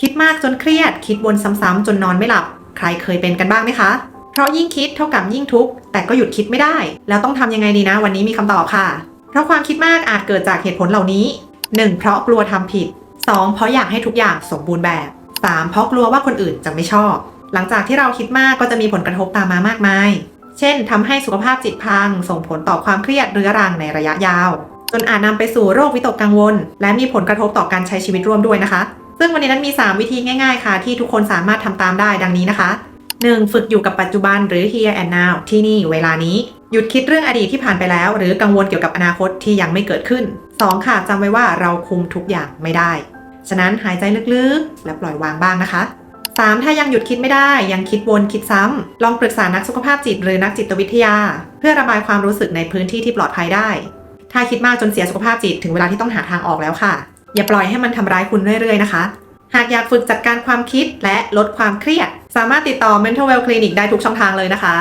คิดมากจนเครียด คิดวนซ้ำๆจนนอนไม่หลับ ใครเคยเป็นกันบ้างไหมคะ เพราะยิ่งคิดเท่ากับยิ่งทุกข์ แต่ก็หยุดคิดไม่ได้ แล้วต้องทำยังไงดีนะ วันนี้มีคำตอบค่ะ เพราะความคิดมากอาจเกิดจากเหตุผลเหล่านี้ 1. เพราะกลัวทำผิด 2. เพราะอยากให้ทุกอย่างสมบูรณ์แบบ 3. เพราะกลัวว่าคนอื่นจะไม่ชอบ หลังจากที่เราคิดมากก็จะมีผลกระทบตามมามากมาย เช่นทำให้สุขภาพจิตพัง ส่งผลต่อความเครียดเรื้อรังในระยะยาว จนอาจนำไปสู่โรควิตกกังวล และมีผลกระทบต่อการใช้ชีวิตร่วมด้วยนะคะ ซึ่งวันนี้นั้นมี 3 วิธีง่าย ๆ ค่ะ ที่ทุกคนสามารถทำตามได้ดังนี้นะคะ 1. ฝึกอยู่กับปัจจุบันหรือ here and now ที่นี่เวลานี้ หยุดคิดเรื่องอดีตที่ผ่านไปแล้ว หรือกังวลเกี่ยวกับอนาคตที่ยังไม่เกิดขึ้น 2. ค่ะจำไว้ว่าเราคุมทุกอย่างไม่ได้ ฉะนั้นหายใจลึกๆ และปล่อยวางบ้างนะคะ 3. ถ้ายังหยุดคิดไม่ได้ยังคิดวนคิดซ้ำ ลองปรึกษานักสุขภาพจิตหรือนักจิตวิทยา เพื่อระบายความรู้สึกในพื้นที่ที่ปลอดภัยได้ ถ้าคิดมากจนเสียสุขภาพจิตถึงเวลาที่ต้องหาทางออกแล้วค่ะ อย่าปล่อยให้มันทำร้ายคุณเรื่อยๆนะคะ หากอยากฝึกจัดการความคิดและลดความเครียด สามารถติดต่อ Mental Well Clinic ได้ทุกช่องทางเลยนะคะ